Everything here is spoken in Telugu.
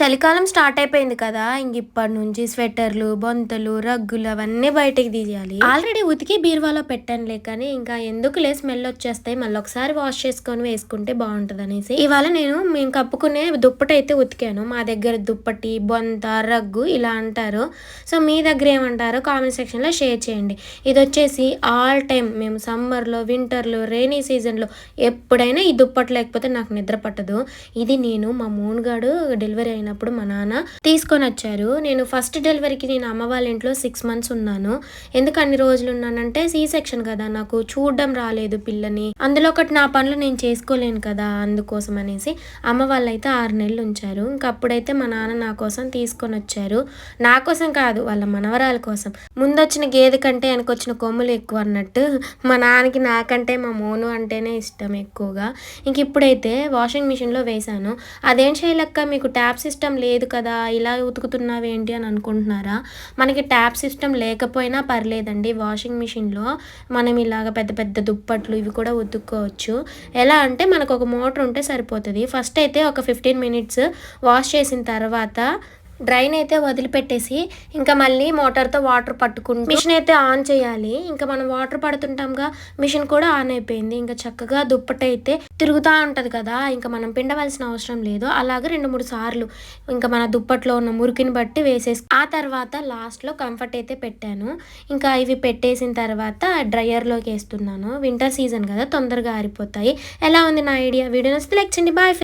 చలికాలం స్టార్ట్ అయిపోయింది కదా ఇంక ఇప్పటి నుంచి స్వెటర్లు బొంతలు రగ్గులు అవన్నీ బయటకి తీయాలి. ఆల్రెడీ ఉతికి బీరువాలో పెట్టానులే కానీ ఇంకా ఎందుకులే స్మెల్ వచ్చేస్తాయి మళ్ళీ ఒకసారి వాష్ చేసుకొని వేసుకుంటే బాగుంటుంది అనేసి. ఇవాళ నేను మేము కప్పుకునే దుప్పటి అయితే ఉతికాను. మా దగ్గర దుప్పటి బొంత రగ్గు ఇలా అంటారు. సో మీ దగ్గర ఏమంటారో కామెంట్ సెక్షన్లో షేర్ చేయండి. ఇది వచ్చేసి ఆల్ టైం మేము సమ్మర్లో వింటర్లో రైనీ సీజన్లో ఎప్పుడైనా ఈ దుప్పటి లేకపోతే నాకు నిద్ర పట్టదు. ఇది నేను మా మూన్గాడు డెలివరీ అయినప్పుడు మా నాన్న తీసుకొని వచ్చారు. నేను ఫస్ట్ డెలివరీకి నేను అమ్మ వాళ్ళ ఇంట్లో సిక్స్ మంత్స్ ఉన్నాను. ఎందుకు అన్ని రోజులు ఉన్నానంటే సీ సెక్షన్ కదా నాకు చూడడం రాలేదు పిల్లని. అందులో ఒకటి నా పనులు నేను చేసుకోలేను కదా అందుకోసం అనేసి అమ్మ వాళ్ళైతే ఆరు నెలలు ఉంచారు. ఇంకా అప్పుడైతే మా నాన్న నా కోసం తీసుకొని వచ్చారు. నా కోసం కాదు వాళ్ళ మనవరాల కోసం. ముందొచ్చిన గేదె కంటే వెనకొచ్చిన కొమ్ములు ఎక్కువ అన్నట్టు మా నాన్నకి నాకంటే మా మోను అంటేనే ఇష్టం ఎక్కువగా. ఇంక ఇప్పుడైతే వాషింగ్ మిషన్లో వేశాను. అదేం చేయలేక మీకు ట్యాప్ సిస్టమ్ లేదు కదా ఇలా ఉతుకుతున్నావేంటి అని అనుకుంటున్నారా? మనకి ట్యాప్ సిస్టమ్ లేకపోయినా పర్లేదండి. వాషింగ్ మిషన్లో మనం ఇలాగ పెద్ద పెద్ద దుప్పట్లు ఇవి కూడా ఉతుక్కోవచ్చు. ఎలా అంటే మనకు ఒక మోటార్ ఉంటే సరిపోతుంది. ఫస్ట్ అయితే ఒక ఫిఫ్టీన్ మినిట్స్ వాష్ చేసిన తర్వాత డ్రైన్ అయితే వదిలిపెట్టేసి ఇంకా మళ్ళీ మోటార్తో వాటర్ పట్టుకుంటూ మిషన్ అయితే ఆన్ చేయాలి. ఇంకా మనం వాటర్ పడుతుంటాంగా మిషన్ కూడా ఆన్ అయిపోయింది. ఇంకా చక్కగా దుప్పట అయితే తిరుగుతూ ఉంటుంది కదా ఇంకా మనం పిండవలసిన అవసరం లేదు. అలాగే రెండు మూడు సార్లు ఇంకా మన దుప్పట్లో ఉన్న మురికిని బట్టి వేసేసి ఆ తర్వాత లాస్ట్లో కంఫర్ట్ అయితే పెట్టాను. ఇంకా ఇవి పెట్టేసిన తర్వాత డ్రయర్లోకి వేస్తున్నాను. వింటర్ సీజన్ కదా తొందరగా ఆరిపోతాయి. ఎలా ఉంది నా ఐడియా? వీడియో నచ్చితే లైక్ చేయండి. బాయ్